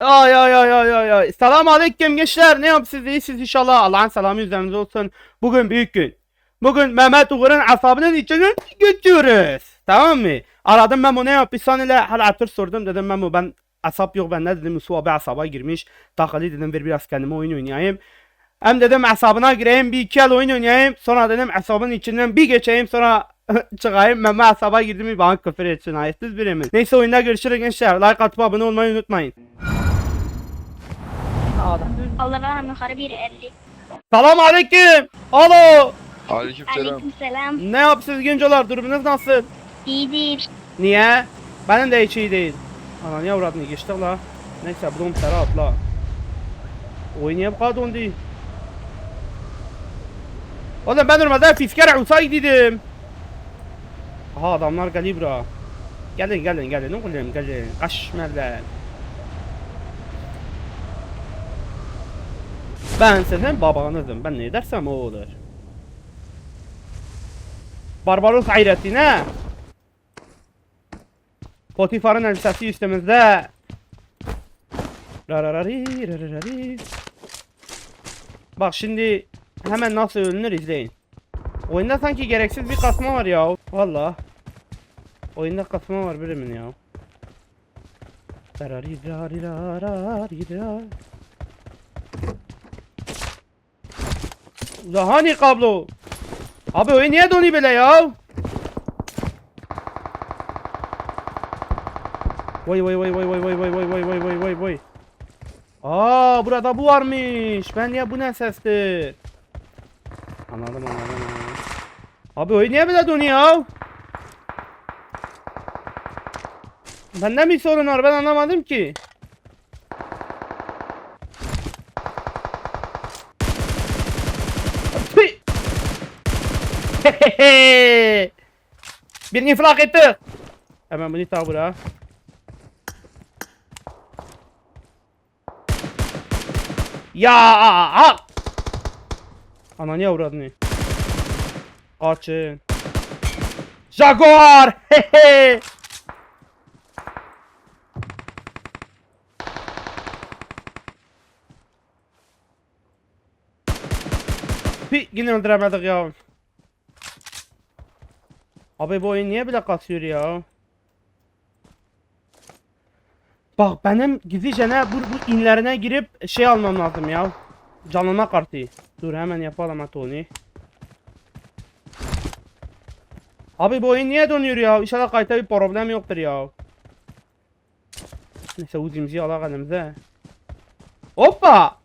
Ay ay ay ay ay ay. Selam aleyküm gençler. Ne yapıyorsunuz? İyisiniz inşallah. Allah'ın selamı üzerinize olsun. Bugün büyük gün. Bugün Mehmet Uğur'un asabının içini götürüyoruz. Tamam mı? Aradım Memo ne yap? Bir saniye hala hatır sordum. Dedim Memo ben asap yok bende dedim. Musu abi asaba girmiş. Takılı dedim ver biraz kendime oyun oynayayım. Hem dedim asabına gireyim bir iki el oyun oynayayım. Sonra dedim asabın içinden bir geçeyim sonra çıkayım. Memo asaba girdi mi bana küfür etsin. Ayetsiz birimiz. Neyse oyunda görüşürüz gençler. Like atıp abone olmayı unutmayın. Allah rahmet yukarı bir 50. Selam aleyküm. Alo. Aleykümselam. Aleyküm selam. Ne yapsınız gencolar? Durumunuz nasıl? İyidir. Niye? Benim de hiç iyi değil. Ana niye avradını geçtik la? Neyse bu domsara atla. Oy niye bu kadar dondu? Oğlum ben durmadan fiskere gidiydim. Aha adamlar geliyor bura. Gelin gelin gelin oğlum gelin. Kaçmerler. Ben sizin babanızım. Ben ne dersem o olur. Barbaros hayretine. Potifar'ın elbisesi üstümüzde. Rararari, rararari. Bak şimdi hemen nasıl ölünür izleyin. Oyunda sanki gereksiz bir kasma var ya. Valla. Oyunda kasma var birimin ya. Rarari, rari, rarari, rari. Ulan hani kablo? Abi oyun niye donuyor böyle ya? Vay vay vay vay vay vay vay vay vay vay vay vay vay. Aa burada bu varmış. Ben ya bu ne sestir? Anladım anladım. Abi oyun niye böyle donuyor? Bende mi sorun var ben anlamadım ki. Birini infilak ettik. Hemen bunu tak buraya. Ya a Ananı avradını. Kaçın. Jaguar! Hehe! Pi yine öldüremedik ya. Abi bu oyun niye bile kasıyor ya? Bak benim gizlice ne bu, bu inlerine girip şey almam lazım ya. Canlanma kartı. Dur hemen yapalım onu. Abi bu oyun niye donuyor ya? İnşallah kayıtta bir problem yoktur ya. Neyse uzimizi alak elimize. Hoppa!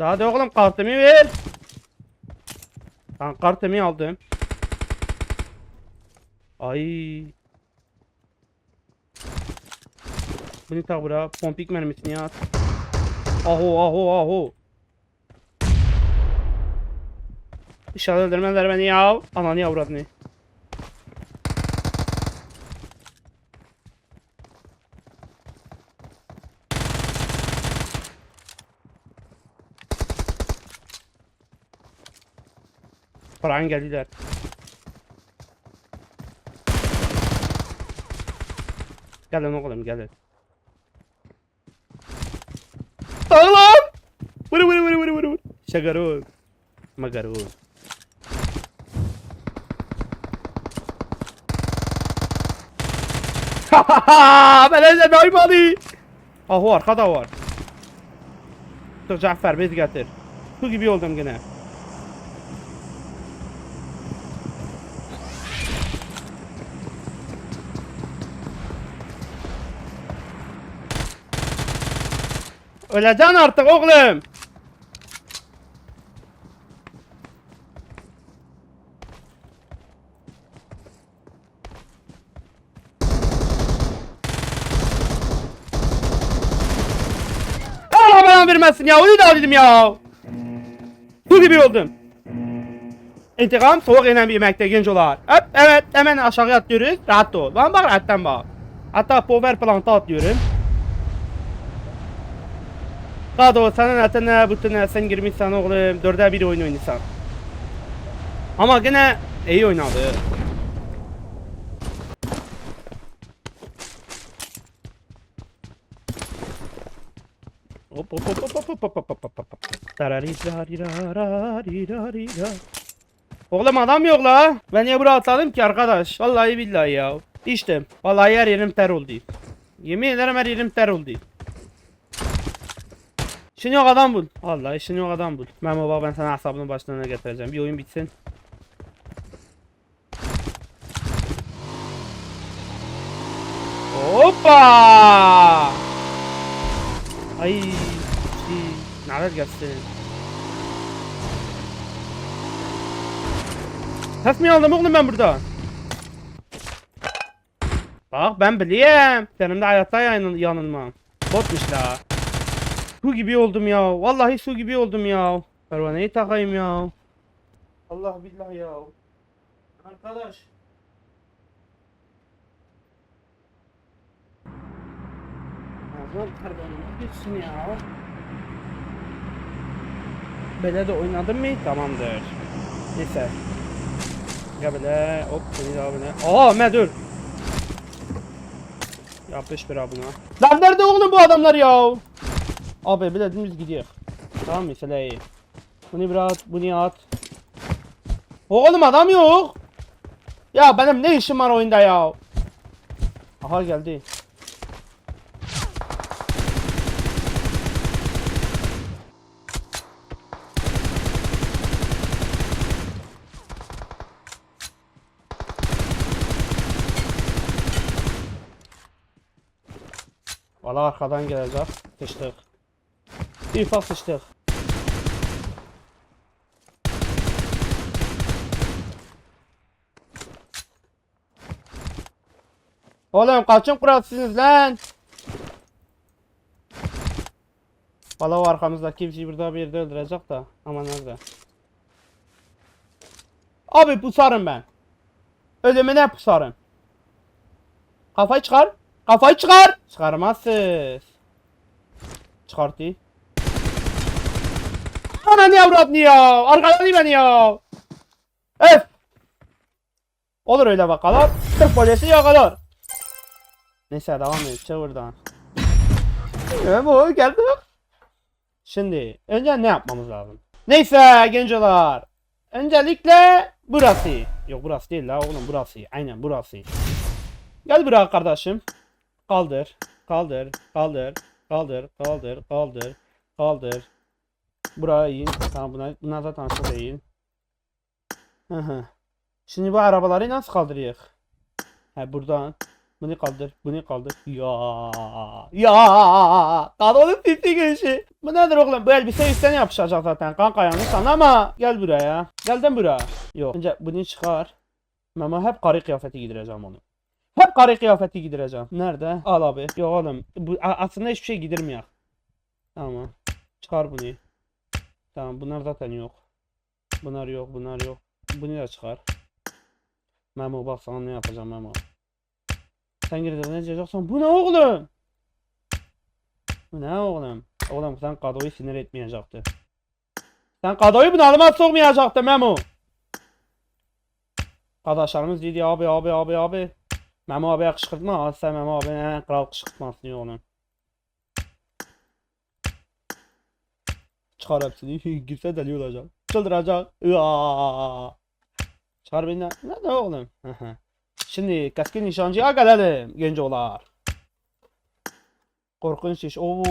Daha da oğlum kartımı ver. Ben kartımı aldım. Ay. Bunu tak bura. Pompik mermisini at. Aho aho aho. İnşallah öldürmezler beni ya. Ananı avradını. Prime geldiler. Gel oğlum gel. Oğlum! Vur vur vur vur vur vur. Şagarol. Magarol. Beleşe doymadı. Ah var, kada var. Dur Cafer, biz getir. Bu gibi oldum gene. Öleceksin artık oğlum. Allah bana vermesin ya. Onu da aldım ya. Bu gibi oldum. İntikam soğuk yenen bir yemekte gencolar. Hop evet hemen aşağıya atlıyoruz. Rahat ol. Bana bak rahattan bak. Hatta power plant'a atlıyorum. Qad olsan ətənə, bütün əsən girmişsən oğlum. 4'e 1 oyun oynasan. Ama gene iyi oynadı. Hop hop hop hop hop hop hop hop hop hop. Oğlum adam yok la. Ben niye buraya atladım ki arkadaş? Vallahi billahi ya. İçtim. Vallahi her yerim ter oldu. Yemin ederim her yerim ter oldu. İşin yok adam bul. Vallahi işin yok adam bul. Memo bak ben sana hesabının başlarına getireceğim. Bir oyun bitsin. Hoppa! Ay, nalet gelsin. Ses mi aldım oğlum ben burada? Bak ben biliyorum. Senin de hayatta yanıl yanılmam. Botmuş la. Su gibi oldum ya. Vallahi su gibi oldum ya. Pervaneyi takayım ya. Allah billah ya. Arkadaş. Ağzım pervaneyi geçsin ya. Böyle de oynadın mı? Tamamdır. Neyse. Ya böyle hop seni daha böyle. Aa me dur. Yapış bir abuna. Lan nerede oğlum bu adamlar ya? Abi dümdüz gidiyor. Tamam mesela iyi. Bunu bir at, bunu at. Oğlum adam yok. Ya benim ne işim var oyunda ya? Aha geldi. Valla arkadan gelecek. Sıçtık. Ufak sıçtık. Oğlum kaçın kuralsınız lan. Valla o arkamızdaki bizi burada bir yerde öldürecek da. Ama nerede? Abi pusarım ben. Ölümüne pusarım. Kafayı çıkar. Kafayı çıkar. Çıkarmazsın. Çıkarttı. Ana ne avrat ya? Arkadan beni ya. Öf. Olur öyle bakalım. Türk polisi yakalar. Neyse devam et. Çık buradan. Evet bu geldi. Şimdi önce ne yapmamız lazım? Neyse gençler. Öncelikle burası. Yok burası değil la oğlum burası. Aynen burası. Gel buraya kardeşim. Kaldır. Kaldır. Kaldır. Kaldır. Kaldır. Kaldır. Kaldır. Buraya in. Tamam buna, buna zaten çok iyi. Hı. Şimdi bu arabaları nasıl kaldırıyıq? Hə buradan. Bunu kaldır. Bunu kaldır. Ya. Ya. Kadının tipi girişi. Bu nedir oğlum? Bu elbise üstten yapışacak zaten. Kanka yanlış ama gel buraya. Geldin buraya. Yok. Önce bunu çıkar. Ama hep karı kıyafeti giydireceğim onu. Hep karı kıyafeti giydireceğim. Nerede? Al abi. Yok oğlum. Bu aslında hiçbir şey giydirmiyor. Tamam. Çıkar bunu. Tamam bunlar zaten yok. Bunlar yok, bunlar yok. Bunu da çıkar. Memo bak sana ne yapacağım Memo. Sen girdi ne diyeceksin? Bu ne oğlum? Bu ne oğlum? Oğlum sen Kado'yu sinir etmeyecekti. Sen Kado'yu bunalıma sokmayacaktı Memo. Arkadaşlarımız dedi abi abi abi abi. Memo abiye kışkırtma. Sen Memo en kral kışkırtmasını diyor Çıkar hepsini. Girse deli olacak. Çıldıracak. Çıkar beni. Ne de oğlum. Şimdi keskin nişancıya gelelim gencolar. Korkunç iş. O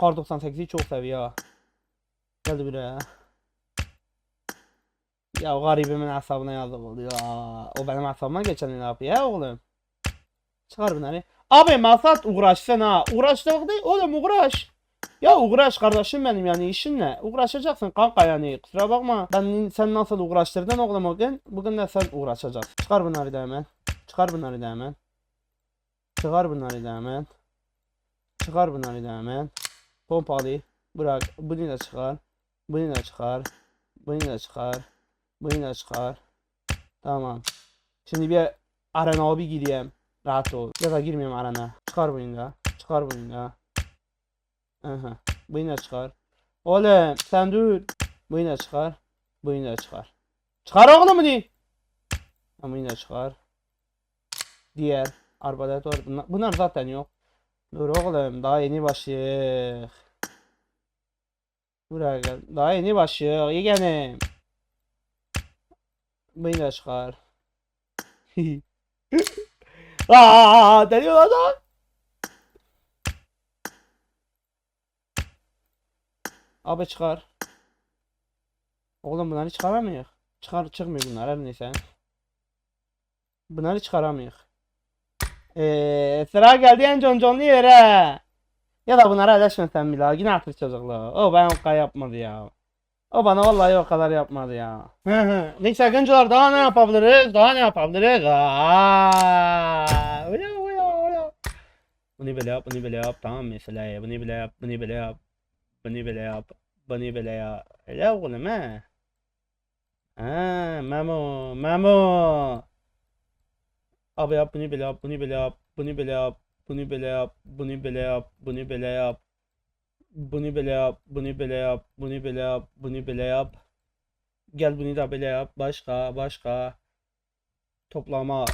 Kar 98'i çok seviyor. Geldi buraya. Ya garibimin hesabına yazık oldu ya. O benim hesabıma geçen ne yapıyor ya oğlum? Çıkar bunları. Abi masat uğraşsın ha. Uğraştık değil oğlum uğraş. Ya uğraş kardeşim benim yani işin ne? Uğraşacaksın kanka yani. Kusura bakma. Ben sen nasıl uğraştırdın oğlum o gün? Bugün de sen uğraşacaksın. Çıkar bunları da hemen. Çıkar bunları da hemen. Çıkar bunları da hemen. Çıkar bunları da hemen. Pompalı. Bırak. Bunu da çıkar. Bunu da çıkar. Bunu da çıkar. Bunu da çıkar. Tamam. Şimdi bir arena bir gireyim. Rahat ol. Ya da girmeyeyim arena. Çıkar bunu da. Çıkar bunu da. Aha. Bunu da çıkar. Oğlum sen dur. Bunu da çıkar. Bunu da çıkar. Çıkar oğlum. Ha, Bunu da çıkar. Diğer. Arbaletor. Bunlar, bunlar zaten yok. Dur oğlum daha yeni başlayık. Buraya gel. Daha yeni başlıyor. Yeğenim. Beni de çıkar. Aa, deliyor adam. Abi çıkar. Oğlum bunları çıkaramıyor. Çıkar çıkmıyor bunlar her neyse. Bunları çıkaramıyor. Ee, sıra geldi en conconlu yere. Ya da bunlara eleşmesen bile. Yine artık çocuklar. O ben o kadar yapmadı ya. O bana vallahi o kadar yapmadı ya. Neyse gençler daha ne yapabiliriz? Daha ne yapabiliriz? Aa. Bunu böyle yap, bunu böyle yap. Tamam mesela. Bunu böyle yap, bunu böyle yap. Bunu böyle yap. Böyle yap. Öyle oğlum he. Ha, Memo, Memo. Abi yap bunu böyle yap, bunu böyle yap, bunu böyle yap, bunu böyle yap, bunu böyle yap, bunu böyle yap. Bunu böyle yap, bunu böyle yap, bunu böyle yap, bunu böyle yap. Gel bunu da böyle yap. Başka, başka. Toplama.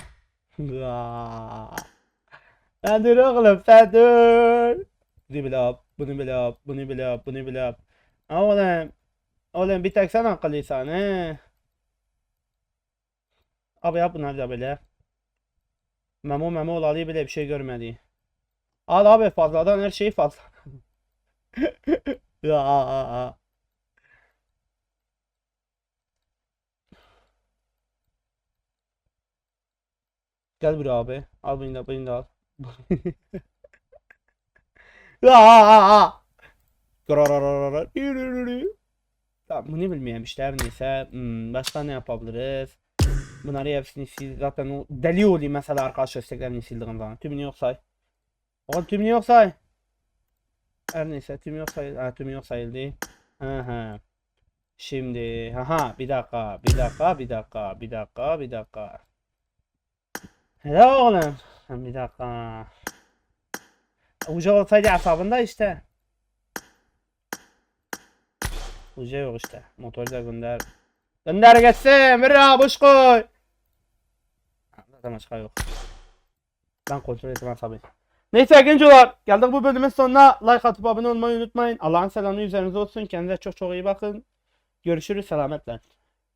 Sen dur oğlum, sen dur. Bunu böyle yap, bunu böyle yap, bunu böyle yap, bunu böyle yap. Oğlum, oğlum bir tek sen akıllıysan he. Abi yap bunları da böyle. Memo memo olalı bile bir şey görmedi. Al abi fazladan her şeyi fazla. Ya. Gel buraya abi. Al bunu da bunu da al. Ya aa, aa. Grarararara. Yürürürü. Tamam bunu bilmeyen işler neyse. Hmm, başka ne yapabiliriz? Bunları hepsini sil. Zaten o deli olayım mesela arkadaşlar isteklerini sildiğim zaman. Tümünü yok say. Oğlum tümünü yok say. Her neyse tüm yok sayıldı. Ha, tüm yok sayıldı. Hı hı. Şimdi haha bir dakika bir dakika bir dakika bir dakika bir dakika. Hele oğlum. Ha, Bir dakika. Uca olsaydı hesabında işte. Uca yok işte. Motoru da gönder. Gönder geçsin. Bir boş koy. Zaten başka yok. Ben kontrol etmem tabii. Neyse gençler geldik bu bölümün sonuna. Like atıp abone olmayı unutmayın. Allah'ın selamı üzerinize olsun. Kendinize çok çok iyi bakın. Görüşürüz selametle.